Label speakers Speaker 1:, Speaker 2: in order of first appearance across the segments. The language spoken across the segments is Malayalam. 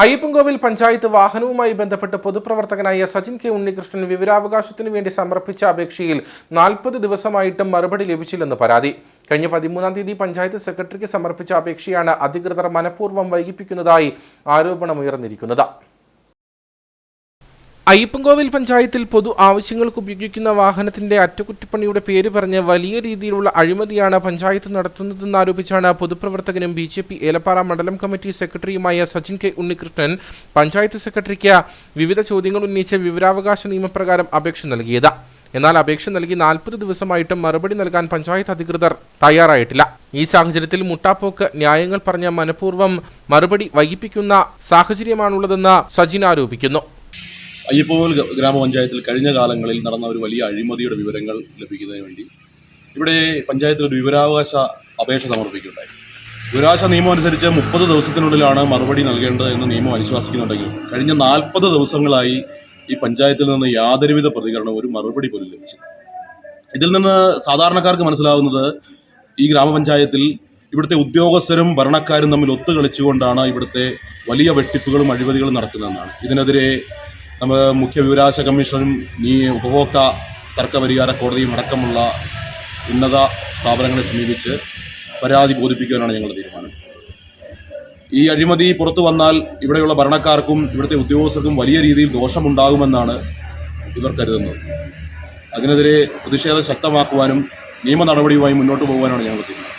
Speaker 1: അയ്യപ്പൻകോവിൽ പഞ്ചായത്ത് വാഹനവുമായി ബന്ധപ്പെട്ട് പൊതുപ്രവർത്തകനായ സജിൻ കെ ഉണ്ണികൃഷ്ണൻ വിവരാവകാശത്തിനു വേണ്ടി സമർപ്പിച്ച അപേക്ഷയിൽ നാൽപ്പത് ദിവസമായിട്ടും മറുപടി ലഭിച്ചില്ലെന്ന് പരാതി. കഴിഞ്ഞ പതിമൂന്നാം തീയതി പഞ്ചായത്ത് സെക്രട്ടറിക്ക് സമർപ്പിച്ച അപേക്ഷയാണ് അധികൃതർ മനഃപൂർവം വൈകിപ്പിക്കുന്നതായി ആരോപണമുയർന്നിരിക്കുന്നത്. അയ്യപ്പൻകോവിൽ പഞ്ചായത്തിൽ പൊതു ആവശ്യങ്ങൾക്ക് ഉപയോഗിക്കുന്ന വാഹനത്തിന്റെ അറ്റകുറ്റപ്പണിയുടെ പേര് പറഞ്ഞ് വലിയ രീതിയിലുള്ള അഴിമതിയാണ് പഞ്ചായത്ത് നടത്തുന്നതെന്ന് ആരോപിച്ചാണ് പൊതുപ്രവർത്തകനും ബി ജെ പി ഏലപ്പാറ മണ്ഡലം കമ്മിറ്റി സെക്രട്ടറിയുമായ സച്ചിൻ കെ ഉണ്ണികൃഷ്ണൻ പഞ്ചായത്ത് സെക്രട്ടറിക്ക് വിവിധ ചോദ്യങ്ങൾ ഉന്നയിച്ച് വിവരാവകാശ നിയമപ്രകാരം അപേക്ഷ നൽകിയത്. എന്നാൽ അപേക്ഷ നൽകി നാൽപ്പത് ദിവസമായിട്ടും മറുപടി നൽകാൻ പഞ്ചായത്ത് അധികൃതർ തയ്യാറായിട്ടില്ല. ഈ സാഹചര്യത്തിൽ മുട്ടാപ്പോക്ക് ന്യായങ്ങൾ പറഞ്ഞ മനഃപൂർവം മറുപടി വൈകിപ്പിക്കുന്ന സാഹചര്യമാണുള്ളതെന്ന് സജിൻ ആരോപിക്കുന്നു.
Speaker 2: അയ്യപ്പകോവിൽ ഗ്ര- ഗ്രാമപഞ്ചായത്തിൽ കഴിഞ്ഞ കാലങ്ങളിൽ നടന്ന ഒരു വലിയ അഴിമതിയുടെ വിവരങ്ങൾ ലഭിക്കുന്നതിന് വേണ്ടി ഇവിടെ പഞ്ചായത്തിൽ ഒരു വിവരാവകാശ അപേക്ഷ സമർപ്പിക്കുകയുണ്ടായി. വിവരാവകാശ നിയമം അനുസരിച്ച് മുപ്പത് ദിവസത്തിനുള്ളിലാണ് മറുപടി നൽകേണ്ടത് എന്ന് നിയമം അനുശാസിക്കുന്നുണ്ടെങ്കിൽ കഴിഞ്ഞ നാൽപ്പത് ദിവസങ്ങളായി ഈ പഞ്ചായത്തിൽ നിന്ന് യാതൊരുവിധ പ്രതികരണം ഒരു മറുപടി പോലും ലഭിച്ചില്ല. ഇതിൽ നിന്ന് സാധാരണക്കാർക്ക് മനസ്സിലാവുന്നത് ഈ ഗ്രാമപഞ്ചായത്തിൽ ഇവിടുത്തെ ഉദ്യോഗസ്ഥരും ഭരണക്കാരും തമ്മിൽ ഒത്തുകളിച്ചുകൊണ്ടാണ് ഇവിടുത്തെ വലിയ വെട്ടിപ്പുകളും അഴിമതികളും നടക്കുന്നതെന്നാണ്. ഇതിനെതിരെ നമ്മൾ മുഖ്യ വിവരാവകാശ കമ്മീഷണറും ഈ ഉപഭോക്തൃ തർക്ക പരിഹാര കോടതിയും അടക്കമുള്ള ഉന്നത സ്ഥാപനങ്ങളെ സമീപിച്ച് പരാതി ബോധിപ്പിക്കാനാണ് ഞങ്ങളുടെ തീരുമാനം. ഈ അഴിമതി പുറത്തു വന്നാൽ ഇവിടെയുള്ള ഭരണക്കാർക്കും ഇവിടുത്തെ ഉദ്യോഗസ്ഥർക്കും വലിയ രീതിയിൽ ദോഷമുണ്ടാകുമെന്നാണ് ഇവർ കരുതുന്നത്. അതിനെതിരെ പ്രതിഷേധം ശക്തമാക്കുവാനും നിയമ നടപടിയുമായി മുന്നോട്ട് പോകുവാനാണ് ഞങ്ങൾ തീരുമാനം.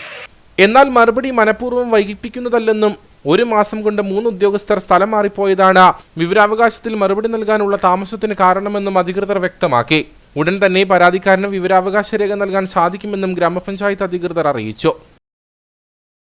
Speaker 1: എന്നാൽ മറുപടി മനഃപൂർവം വൈകിപ്പിക്കുന്നതല്ലെന്നും ഒരു മാസം കൊണ്ട് മൂന്ന് ഉദ്യോഗസ്ഥർ സ്ഥലം മാറിപ്പോയതാണ്. വിവരാവകാശത്തിൽ മറുപടി നൽകാനുള്ള താമസത്തിന് കാരണമെന്നും അധികൃതർ വ്യക്തമാക്കി. ഉടൻ തന്നെ പരാതിക്കാരന് വിവരാവകാശ രേഖ നൽകാൻ സാധിക്കുമെന്നും ഗ്രാമപഞ്ചായത്ത് അധികൃതർ അറിയിച്ചു.